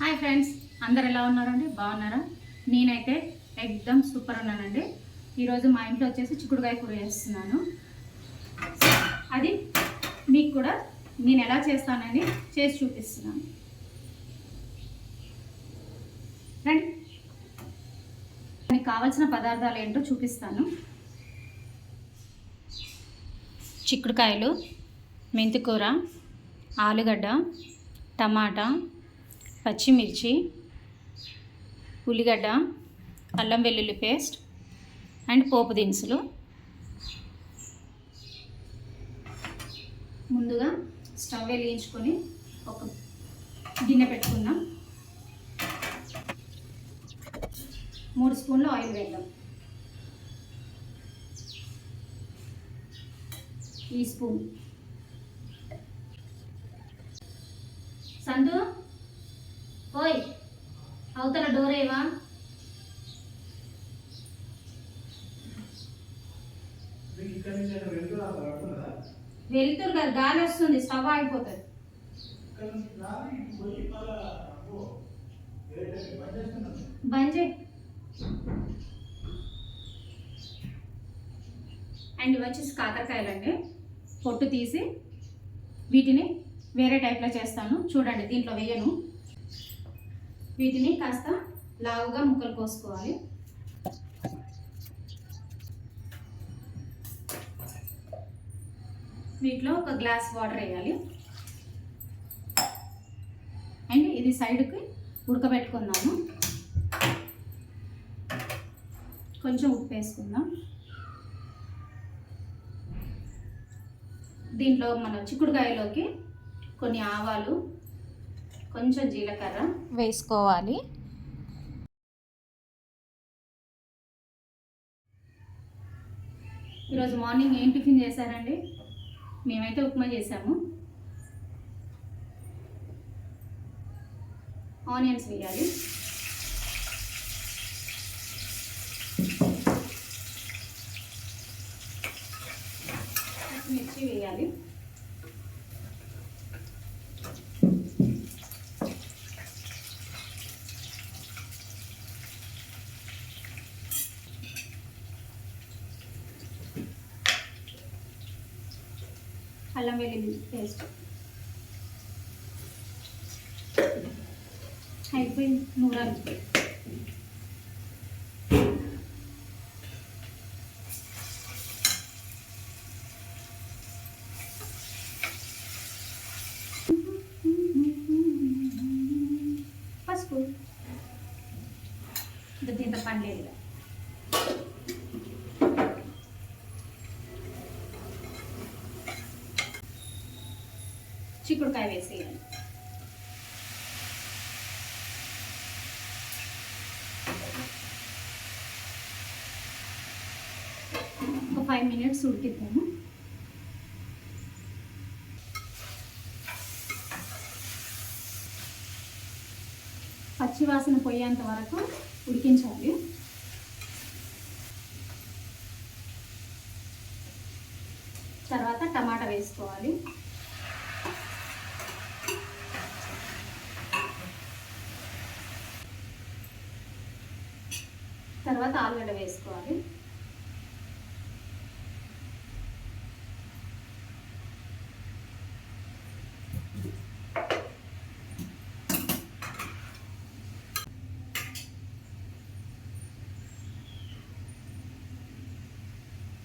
Hi friends అందరు ఎలా ఉన్నారండి? బాగున్నారా? నేనైతే ఎక్దమ్ సూపర్ ఉన్నానండి. ఈరోజు మా ఇంట్లో వచ్చేసి చిక్కుడుకాయ కూర చేస్తున్నాను. అది మీకు కూడా నేను ఎలా చేస్తానని చేసి చూపిస్తున్నాను. రండి. దానికి కావాల్సిన పదార్థాలు ఏంటో చూపిస్తాను. చిక్కుడుకాయలు మెంతికూర ఆలుగడ్డ టమాటా పచ్చిమిర్చి ఉల్లిగడ్డ అల్లం వెల్లుల్లి పేస్ట్ అండ్ పోపు దినుసులు. ముందుగా స్టవ్ వెలిగించుకొని ఒక గిన్నె పెట్టుకుందాం. మూడు స్పూన్లు ఆయిల్ వేద్దాం. ఈ స్పూన్. సందు ఓయ్ అవతల డోర్ ఏవా వెళ్తురు కదా గాలి వస్తుంది స్టవ్ ఆగిపోతుంది. బంద్ చేయి. అండ్ వచ్చేసి కాకరకాయలండి. పొట్టు తీసి వీటిని వేరే టైప్లో చేస్తాను. చూడండి దీంట్లో వేయను. వీటిని కాస్త లావుగా ముక్కలు కోసుకోవాలి. వీటిలో ఒక గ్లాస్ వాటర్ వేయాలి. అండ్ ఇది సైడ్కి ఉడకబెట్టుకుందాము. కొంచెం ఉప్పు వేసుకుందాం. దీంట్లో మన చిక్కుడుకాయలోకి కొన్ని ఆవాలు కొంచెం జీలకర్ర. వేసుకోవాలి. ఈరోజు మార్నింగ్ ఏం టిఫిన్ చేశారండి? మేమైతే ఉప్మా చేసాము. ఆనియన్స్ వేయాలి మిర్చి వేయాలి అల్లం వెల్లుల్లి పేస్ట్. అయిపోయింది. నూరాలు పసుపు ఇది దీంట్లో పండలేదు చిక్కుడుకాయ వేసేయాలి ఒక ఫైవ్ మినిట్స్ ఉడికిద్దాము. పచ్చివాసన పోయేంత వరకు ఉడికించాలి. తర్వాత టమాటా వేసుకోవాలి తర్వాత ఆలుగడ్డ వేసుకోవాలి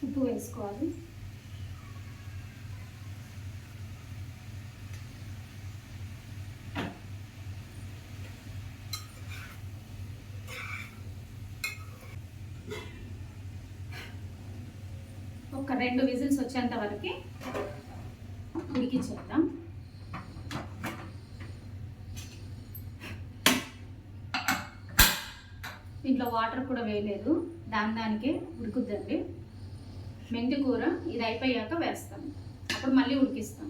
ఉప్పు వేసుకోవాలి. ఒక రెండు విజిల్స్ వచ్చేంత వరకు ఉడికించేద్దాం దీంట్లో వాటర్ కూడా వేయలేదు. దాని దానికే ఉడుకుద్దండి. మెంతి కూర ఇది అయిపోయాక వేస్తాం. అప్పుడు మళ్ళీ ఉడికిస్తాం.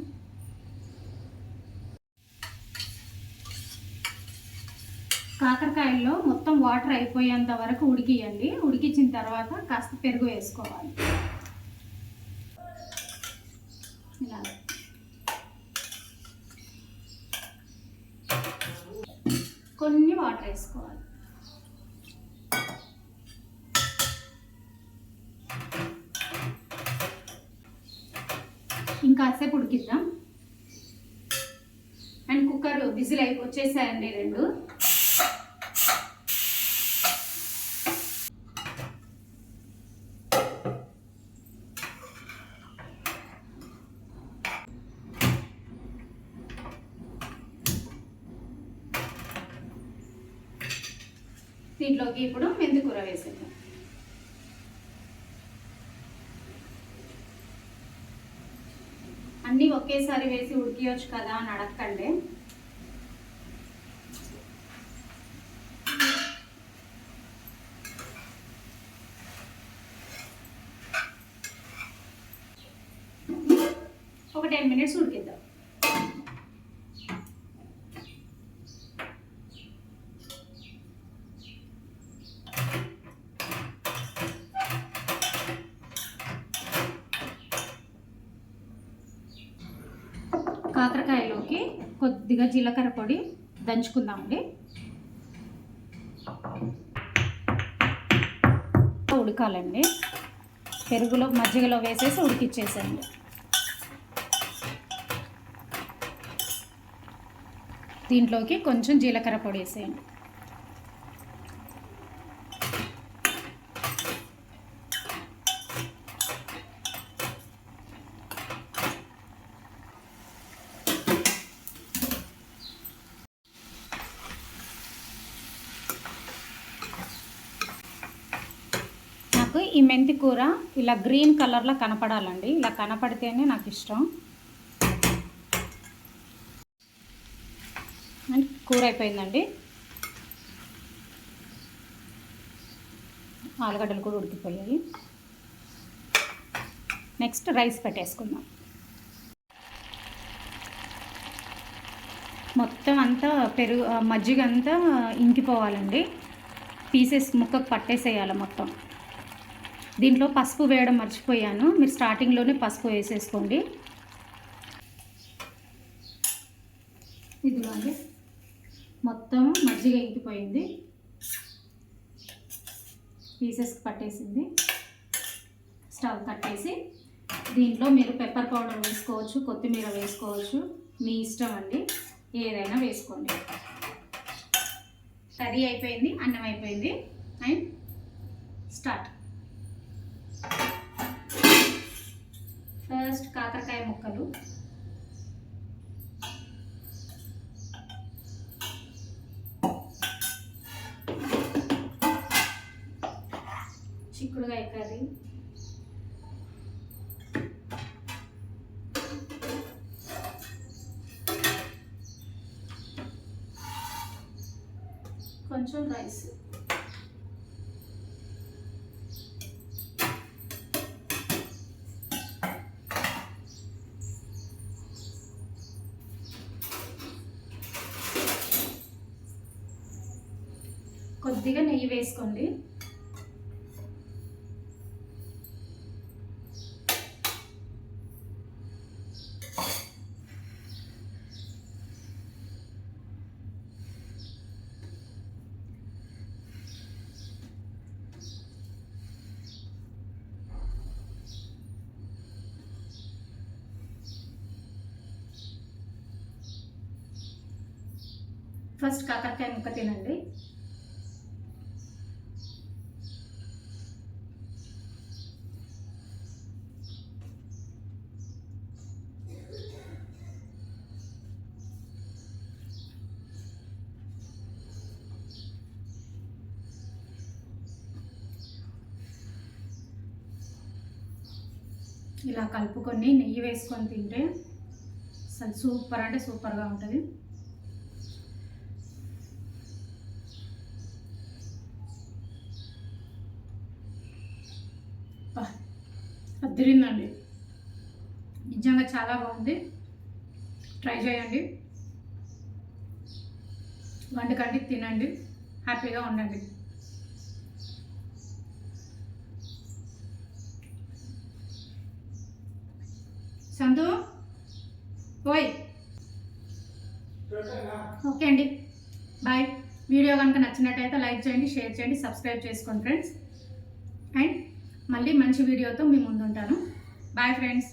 కాకరకాయల్లో మొత్తం వాటర్ అయిపోయేంత వరకు ఉడికియండి. ఉడికించిన తర్వాత కాస్త పెరుగు వేసుకోవాలి. ఇలా కొన్ని వాటర్ వేసుకోవాలి. ఇంకాసేపు ఉడికిద్దాం. అండ్ కుక్కర్ విజిల్ అయి వచ్చేసాయండి రెండు. దీంట్లోకి ఇప్పుడు మెంతి కూర వేసేద్దాం. అన్నీ ఒకేసారి వేసి ఉడికియొచ్చు కదా అని అడగండి ఒక టెన్ మినిట్స్ ఉడికిద్దాం. కాకరకాయలోకి కొద్దిగా జీలకర్ర పొడి దంచుకుందామండి. ఉడకాలండి. పెరుగులో మజ్జిగలో వేసేసి ఉడికిచ్చేసేయండి. దీంట్లోకి కొంచెం జీలకర్ర పొడి వేసేయండి నాకు ఈ మెంతి కూర ఇలా గ్రీన్ కలర్లో కనపడాలండి. ఇలా కనపడితేనే నాకు ఇష్టం. కూర అయిపోయిందండి. ఆలుగడ్డలు కూడా ఉడికిపోయాయి. నెక్స్ట్ రైస్ పెట్టేసుకుందాం. మొత్తం అంతా పెరుగు మజ్జిగ అంతా ఇంకిపోవాలండి. పీసెస్ ముక్కకు పట్టేసేయాలి మొత్తం. దీంట్లో పసుపు వేయడం మర్చిపోయాను. మీరు స్టార్టింగ్లోనే పసుపు వేసేసుకోండి. ఇదిగోండి. మొత్తం మజ్జిగ ఇంకిపోయింది. పీసెస్ పట్టేసింది. స్టవ్ కట్టేసి దీంట్లో మీరు పెప్పర్ పౌడర్ వేసుకోవచ్చు కొత్తిమీర వేసుకోవచ్చు. మీ ఇష్టం అండి. ఏదైనా వేసుకోండి. కర్రీ అయిపోయింది అన్నం అయిపోయింది. And start. ఫస్ట్ కాకరకాయ ముక్కలు. చిక్కుడుకాయ కర్రీ కొంచెం రైస్. కొద్దిగా నెయ్యి వేసుకోండి. ఫస్ట్ కాకరకాయ ముక్క తినండి. ఇలా కలుపుకొని నెయ్యి వేసుకొని తింటే అసలు సూపర్ అంటే సూపర్గా ఉంటుంది. అద్దరిందండి నిజంగా చాలా బాగుంది. ట్రై చేయండి. వంటకండి తినండి. హ్యాపీగా ఉండండి. సంతు ఓయ్. ఓకే అండి. బాయ్. వీడియో కనుక నచ్చినట్టయితే లైక్ చేయండి షేర్ చేయండి సబ్స్క్రైబ్ చేసుకోండి ఫ్రెండ్స్. అండ్ మళ్ళీ మంచి వీడియోతో మీ ముందు ఉంటాను బాయ్ ఫ్రెండ్స్.